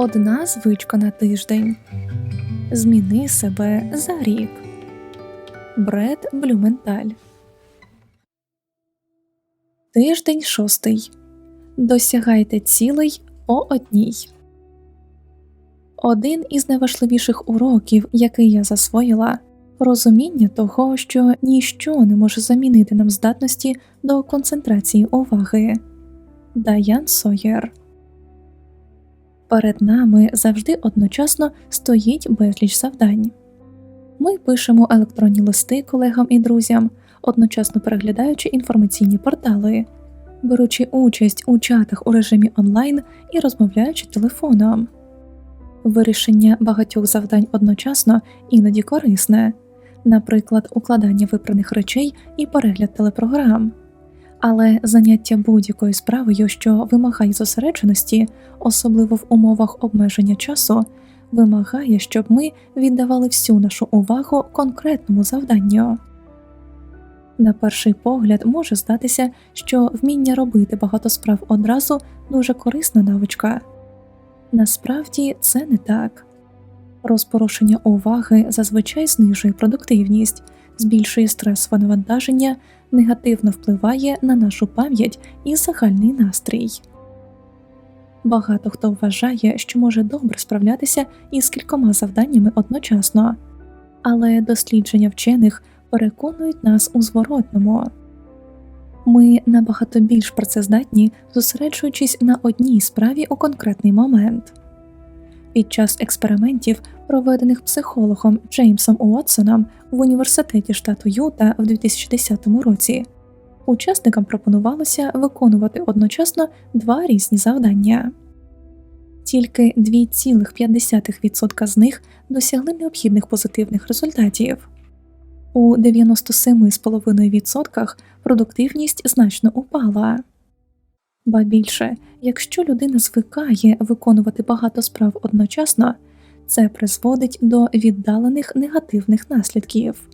Одна звичка на тиждень. Зміни себе за рік. Бред Блюменталь. Тиждень шостий. Досягайте цілей по одній. Один із найважливіших уроків, який я засвоїла, розуміння того, що ніщо не може замінити нам здатності до концентрації уваги. Даян Сойер Перед нами завжди одночасно стоїть безліч завдань. Ми пишемо електронні листи колегам і друзям, одночасно переглядаючи інформаційні портали, беручи участь у чатах у режимі онлайн і розмовляючи телефоном. Вирішення багатьох завдань одночасно іноді корисне, наприклад, укладання випраних речей і перегляд телепрограм. Але заняття будь-якою справою, що вимагає зосередженості, особливо в умовах обмеження часу, вимагає, щоб ми віддавали всю нашу увагу конкретному завданню. На перший погляд може здатися, що вміння робити багато справ одразу дуже корисна навичка. Насправді це не так. Розпорошення уваги зазвичай знижує продуктивність, збільшує стресове навантаження, негативно впливає на нашу пам'ять і загальний настрій. Багато хто вважає, що може добре справлятися із кількома завданнями одночасно, але дослідження вчених переконують нас у зворотному ми набагато більш працездатні, зосереджуючись на одній справі у конкретний момент. Під час експериментів, проведених психологом Джеймсом Уотсоном в університеті штату Юта в 2010 році, учасникам пропонувалося виконувати одночасно два різні завдання. Тільки 2,5% з них досягли необхідних позитивних результатів. У 97,5% продуктивність значно упала. Ба більше, якщо людина звикає виконувати багато справ одночасно, це призводить до віддалених негативних наслідків.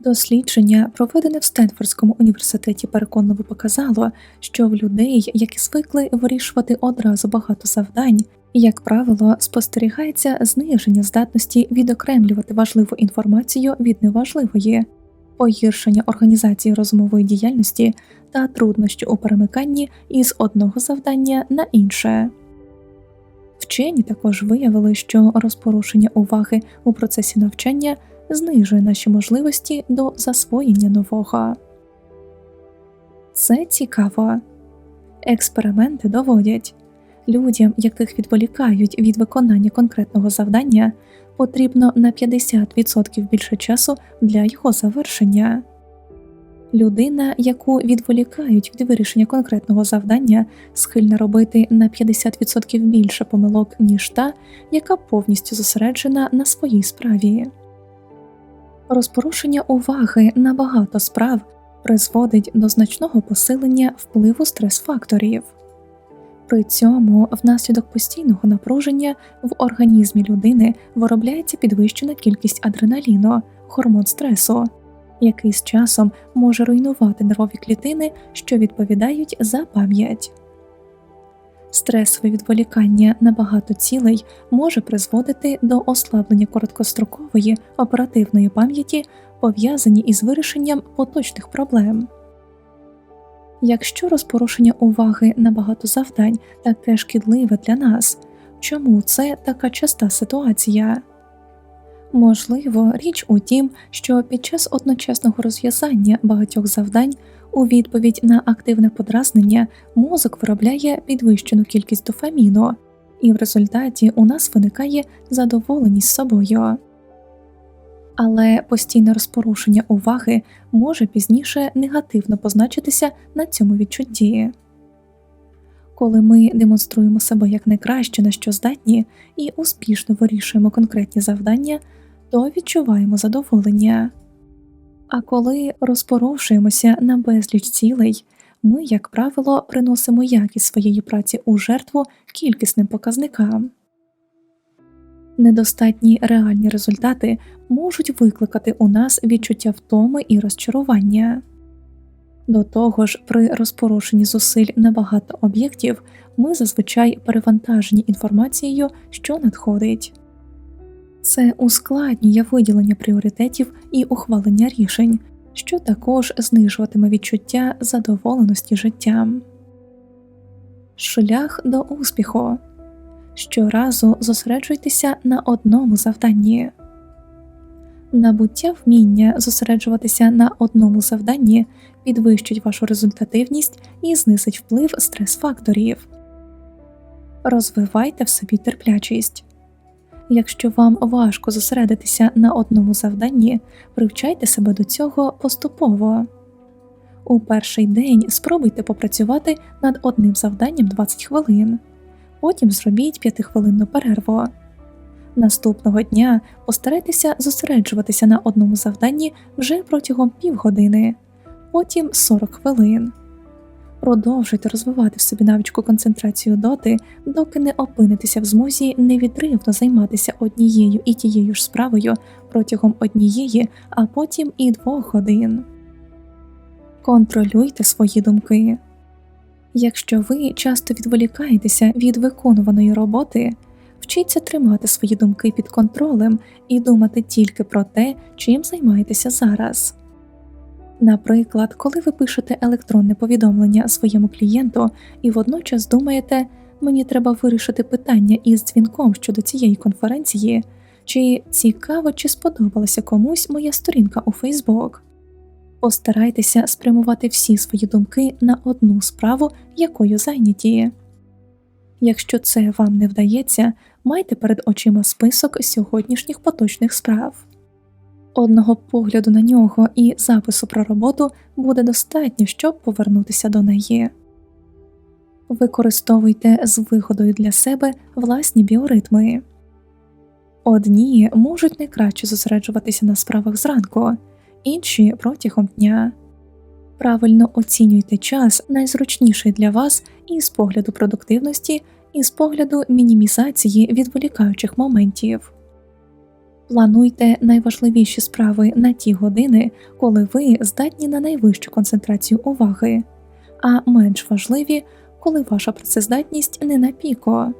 Дослідження, проведене в Стенфордському університеті, переконливо показало, що в людей, які звикли вирішувати одразу багато завдань, як правило, спостерігається зниження здатності відокремлювати важливу інформацію від неважливої, погіршення організації розумової діяльності та труднощі у перемиканні із одного завдання на інше. Вчені також виявили, що розпорушення уваги у процесі навчання знижує наші можливості до засвоєння нового. Це цікаво. Експерименти доводять людям, яких відволікають від виконання конкретного завдання, потрібно на 50% більше часу для його завершення. Людина, яку відволікають від вирішення конкретного завдання, схильна робити на 50% більше помилок, ніж та, яка повністю зосереджена на своїй справі. Розпорушення уваги на багато справ призводить до значного посилення впливу стрес-факторів. При цьому внаслідок постійного напруження в організмі людини виробляється підвищена кількість адреналіну, гормон стресу, який з часом може руйнувати нервові клітини, що відповідають за пам'ять. Стресове відволікання на багато цілей може призводити до ослаблення короткострокової оперативної пам'яті, пов'язані із вирішенням поточних проблем. Якщо розпорушення уваги на багато завдань таке шкідливе для нас, чому це така часта ситуація? Можливо, річ у тім, що під час одночасного розв'язання багатьох завдань у відповідь на активне подразнення мозок виробляє підвищену кількість дофаміну, і в результаті у нас виникає задоволеність собою. Але постійне розпорушення уваги може пізніше негативно позначитися на цьому відчутті. Коли ми демонструємо себе як найкраще, на що здатні, і успішно вирішуємо конкретні завдання, то відчуваємо задоволення. А коли розпорошуємося на безліч цілей, ми, як правило, приносимо якість своєї праці у жертву кількісним показникам. Недостатні реальні результати можуть викликати у нас відчуття втоми і розчарування. До того ж, при розпорошенні зусиль на багато об'єктів ми зазвичай перевантажені інформацією, що надходить. Це ускладнює виділення пріоритетів і ухвалення рішень, що також знижуватиме відчуття задоволеності життям. Шлях до успіху щоразу зосереджуйтеся на одному завданні. Набуття вміння зосереджуватися на одному завданні підвищить вашу результативність і знизить вплив стрес-факторів. Розвивайте в собі терплячість. Якщо вам важко зосередитися на одному завданні, привчайте себе до цього поступово. У перший день спробуйте попрацювати над одним завданням 20 хвилин, потім зробіть 5-хвилинну перерву. Наступного дня постарайтеся зосереджуватися на одному завданні вже протягом півгодини, потім 40 хвилин. Продовжуйте розвивати в собі навичку концентрацію доти, доки не опинитеся в змозі невідривно займатися однією і тією ж справою протягом однієї, а потім і двох годин. Контролюйте свої думки. Якщо ви часто відволікаєтеся від виконуваної роботи, вчіться тримати свої думки під контролем і думати тільки про те, чим займаєтеся зараз. Наприклад, коли ви пишете електронне повідомлення своєму клієнту і водночас думаєте, мені треба вирішити питання із дзвінком щодо цієї конференції, чи цікаво, чи сподобалася комусь моя сторінка у Фейсбук. Постарайтеся спрямувати всі свої думки на одну справу, якою зайняті. Якщо це вам не вдається, майте перед очима список сьогоднішніх поточних справ. Одного погляду на нього і запису про роботу буде достатньо, щоб повернутися до неї. Використовуйте з виходою для себе власні біоритми. Одні можуть найкраще зосереджуватися на справах зранку, інші протягом дня. Правильно оцінюйте час найзручніший для вас і з погляду продуктивності, і з погляду мінімізації відволікаючих моментів. Плануйте найважливіші справи на ті години, коли ви здатні на найвищу концентрацію уваги, а менш важливі, коли ваша працездатність не на піко.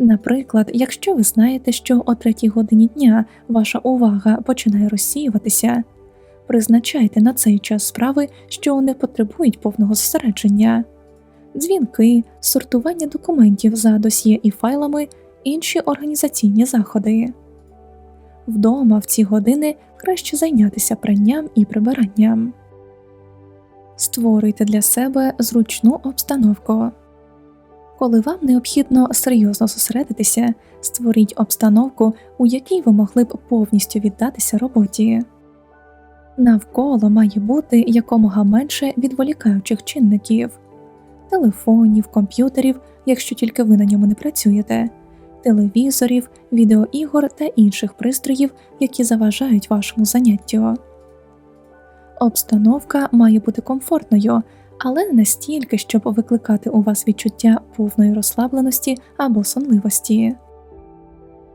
Наприклад, якщо ви знаєте, що о третій годині дня ваша увага починає розсіюватися, призначайте на цей час справи, що не потребують повного зосередження, дзвінки, сортування документів за досьє і файлами, інші організаційні заходи. Вдома в ці години краще зайнятися пранням і прибиранням. Створюйте для себе зручну обстановку. Коли вам необхідно серйозно зосередитися, створіть обстановку, у якій ви могли б повністю віддатися роботі. Навколо має бути якомога менше відволікаючих чинників телефонів, комп'ютерів, якщо тільки ви на ньому не працюєте, телевізорів, відеоігор та інших пристроїв, які заважають вашому заняттю. Обстановка має бути комфортною, але не настільки, щоб викликати у вас відчуття повної розслабленості або сонливості.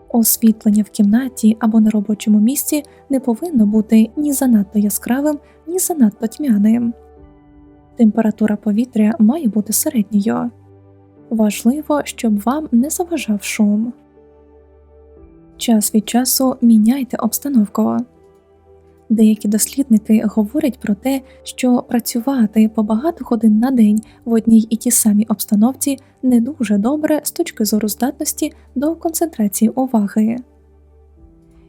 Освітлення в кімнаті або на робочому місці не повинно бути ні занадто яскравим, ні занадто тьмяним. Температура повітря має бути середньою. Важливо, щоб вам не заважав шум. Час від часу міняйте обстановку. Деякі дослідники говорять про те, що працювати по багато годин на день в одній і тій самій обстановці не дуже добре з точки зору здатності до концентрації уваги.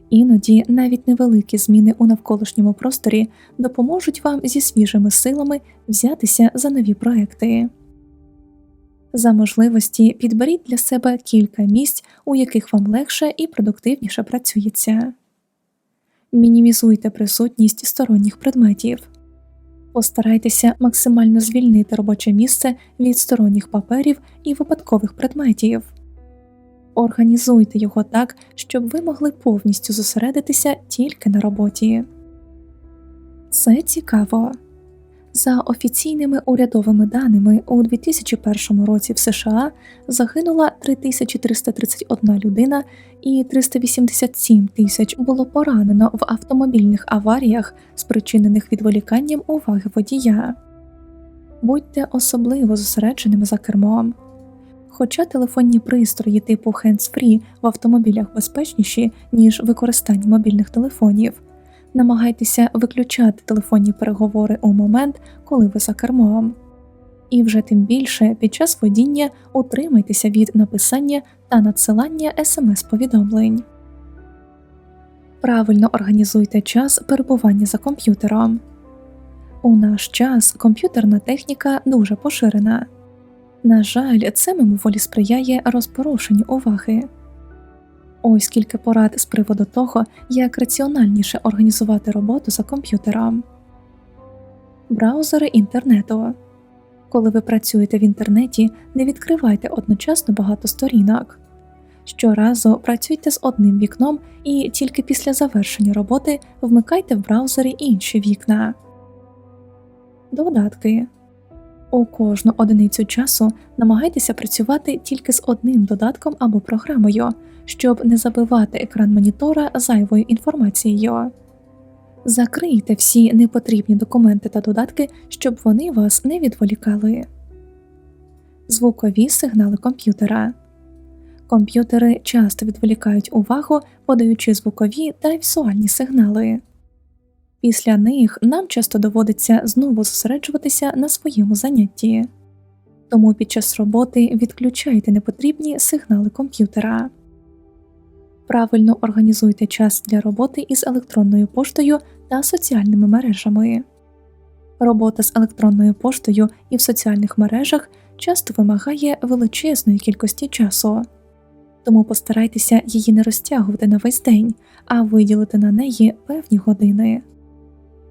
Іноді навіть невеликі зміни у навколишньому просторі допоможуть вам зі свіжими силами взятися за нові проекти. За можливості підберіть для себе кілька місць, у яких вам легше і продуктивніше працюється. Мінімізуйте присутність сторонніх предметів. Постарайтеся максимально звільнити робоче місце від сторонніх паперів і випадкових предметів. Організуйте його так, щоб ви могли повністю зосередитися тільки на роботі. Це цікаво. За офіційними урядовими даними, у 2001 році в США загинула 3331 людина і 387 тисяч було поранено в автомобільних аваріях, спричинених відволіканням уваги водія. Будьте особливо зосередженими за кермом. Хоча телефонні пристрої типу hands-free в автомобілях безпечніші, ніж використання мобільних телефонів, намагайтеся виключати телефонні переговори у момент, коли ви за кермом. І вже тим більше під час водіння утримайтеся від написання та надсилання смс-повідомлень. Правильно організуйте час перебування за комп'ютером. У наш час комп'ютерна техніка дуже поширена. На жаль, це мимоволі сприяє розпорошенню уваги. Ось кілька порад з приводу того, як раціональніше організувати роботу за комп'ютером. Браузери інтернету. Коли ви працюєте в інтернеті, не відкривайте одночасно багато сторінок. Щоразу працюйте з одним вікном і тільки після завершення роботи вмикайте в браузері інші вікна. Додатки у кожну одиницю часу намагайтеся працювати тільки з одним додатком або програмою, щоб не забивати екран монітора зайвою інформацією. Закрийте всі непотрібні документи та додатки, щоб вони вас не відволікали. Звукові сигнали комп'ютера. Комп'ютери часто відволікають увагу, подаючи звукові та візуальні сигнали. Після них нам часто доводиться знову зосереджуватися на своєму занятті, тому під час роботи відключайте непотрібні сигнали комп'ютера. Правильно організуйте час для роботи із електронною поштою та соціальними мережами. Робота з електронною поштою і в соціальних мережах часто вимагає величезної кількості часу, тому постарайтеся її не розтягувати на весь день, а виділити на неї певні години.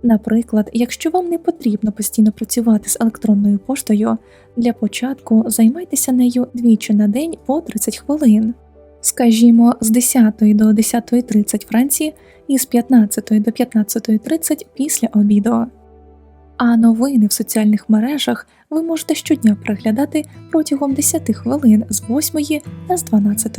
Наприклад, якщо вам не потрібно постійно працювати з електронною поштою, для початку займайтеся нею двічі на день по 30 хвилин, скажімо, з 10 до 10.30 вранці і з 15 до 15.30 після обіду. А новини в соціальних мережах ви можете щодня переглядати протягом 10 хвилин з 8 та з 12.